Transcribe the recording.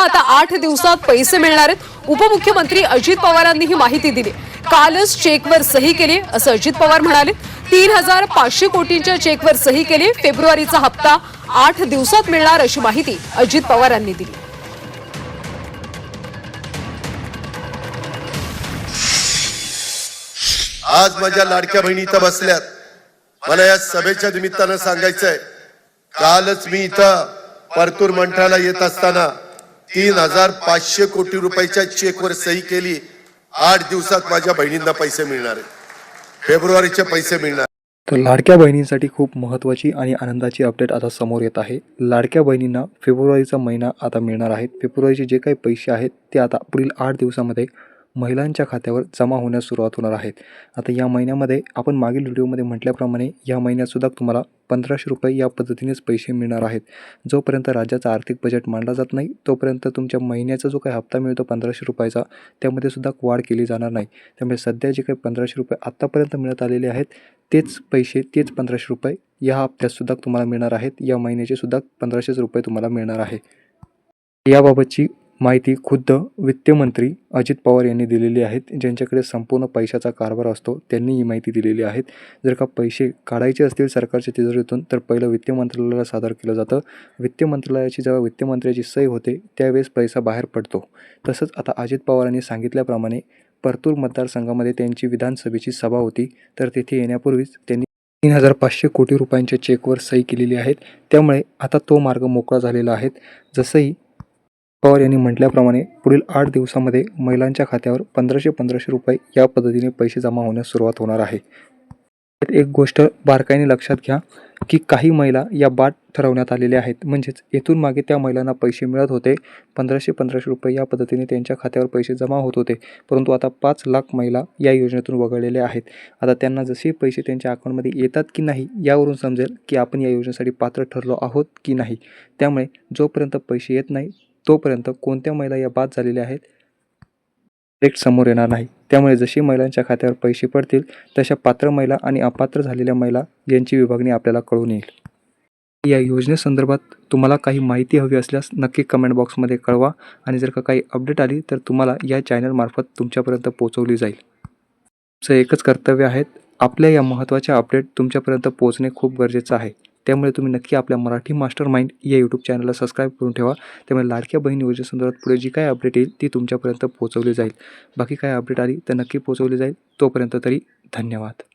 आता आठ दिवसात पैसे मिळणार आहेत. उपमुख्यमंत्री अजित पवारांनी ही माहिती दिली. कालच चेकवर सही केली असं अजित पवार म्हणाले. तीन हजार पाचशे कोटींच्या चेकवर सही केली. फेब्रुवारीचा हप्ता आठ दिवसात मिळणार अशी माहिती अजित पवारांनी दिली. आज माझ्या लाडक्या बहिणी इथं बसल्यात. मला या सभेच्या निमित्तानं सांगायचंय कालच मी इथं परतूर मंठाला येत असताना तीन हजार पाचशे कोटी रुपयाच्या चेकवर सही केली. आठ दिवसात माझ्या बहिणींना पैसे मिळणार आहेत. फेब्रुवारीचे पैसे मिळणार तर लाडक्या बहिणींसाठी खूप महत्त्वाची आणि आनंदाची अपडेट आता समोर येत आहे. लाडक्या बहिणींना फेब्रुवारीचा महिना आता मिळणार आहे. फेब्रुवारीचे जे काही पैसे आहेत ते आता पुढील आठ दिवसामध्ये महिलांच्या खात्यावर जमा होण्यास सुरुवात होणार आहेत. आता या महिन्यामध्ये आपण मागील व्हिडिओमध्ये म्हटल्याप्रमाणे या महिन्यातसुद्धा तुम्हाला पंधराशे रुपये या पद्धतीनेच पैसे मिळणार आहेत. जोपर्यंत राज्याचा आर्थिक बजेट मांडला जात नाही तोपर्यंत तुमच्या महिन्याचा जो काही हप्ता मिळतो पंधराशे रुपयाचा त्यामध्ये सुद्धा वाढ केली जाणार नाही. त्यामुळे सध्या जे काही पंधराशे रुपये आत्तापर्यंत मिळत आलेले आहेत तेच पैसे तेच पंधराशे रुपये या हप्त्यातसुद्धा तुम्हाला मिळणार आहेत. या महिन्याचे सुद्धा पंधराशेच रुपये तुम्हाला मिळणार आहे. याबाबतची माहिती खुद्द वित्तमंत्री अजित पवार यांनी दिलेली आहेत. ज्यांच्याकडे संपूर्ण पैशाचा कारभार असतो त्यांनी ही माहिती दिलेली आहेत. जर का पैसे काढायचे असतील सरकारच्या तिजोरीतून तर पहिलं वित्त मंत्रालयाला सादर केलं जातं. वित्त मंत्रालयाची जेव्हा वित्तमंत्र्याची सही होते त्यावेळेस पैसा बाहेर पडतो. तसंच आता अजित पवारांनी सांगितल्याप्रमाणे परतूर मतदारसंघामध्ये त्यांची विधानसभेची सभा होती. तर तेथे येण्यापूर्वीच त्यांनी तीन हजार पाचशे कोटी रुपयांच्या चेकवर सही केलेली आहेत. त्यामुळे आता तो मार्ग मोकळा झालेला आहे. जसंही पवार यांनी म्हटल्याप्रमाणे पुढील आठ दिवसामध्ये महिलांच्या खात्यावर पंधराशे पंधराशे रुपये या पद्धतीने पैसे जमा होण्यास सुरुवात होणार आहे. एक गोष्ट बारकाईने लक्षात घ्या की काही महिला या बाट ठरवण्यात आलेल्या आहेत. म्हणजेच येथून मागे त्या महिलांना पैसे मिळत होते पंधराशे पंधराशे रुपये या पद्धतीने त्यांच्या खात्यावर पैसे जमा होत होते. परंतु आता पाच लाख महिला या योजनेतून वगळलेल्या आहेत. आता त्यांना जसे पैसे त्यांच्या अकाउंटमध्ये येतात की नाही यावरून समजेल की आपण या योजनेसाठी पात्र ठरलो आहोत की नाही. त्यामुळे जोपर्यंत पैसे येत नाही तोपर्यंत कोणत्या महिला या बाद झालेल्या आहेत? डायरेक्ट समोर येणार नाही. त्यामुळे जशी महिलांच्या खात्यावर पैसे पडतील तशा पात्र महिला आणि अपात्र झालेल्या महिला यांची विभागणी आपल्याला कळून येईल. या योजनेसंदर्भात तुम्हाला काही माहिती हवी असल्यास नक्की कमेंट बॉक्समध्ये कळवा आणि जर का काही अपडेट आली तर तुम्हाला या चॅनलमार्फत तुमच्यापर्यंत पोहोचवली जाईल. तुमचं एकच कर्तव्य आहे आपल्या या महत्त्वाच्या अपडेट तुमच्यापर्यंत पोहोचणे खूप गरजेचं आहे. त्यामुळे तुम्ही नक्की आपल्या मराठी मास्टर माइंड या यूट्यूब चॅनलला सबस्क्राईब करून ठेवा. त्यामुळे लाडक्या बहीण योजनेसंदर्भात पुढे जी काय अपडेट येईल ती तुमच्यापर्यंत पोहोचवली जाईल. बाकी काय अपडेट आली तर नक्की पोहोचवली जाईल. तोपर्यंत तरी धन्यवाद.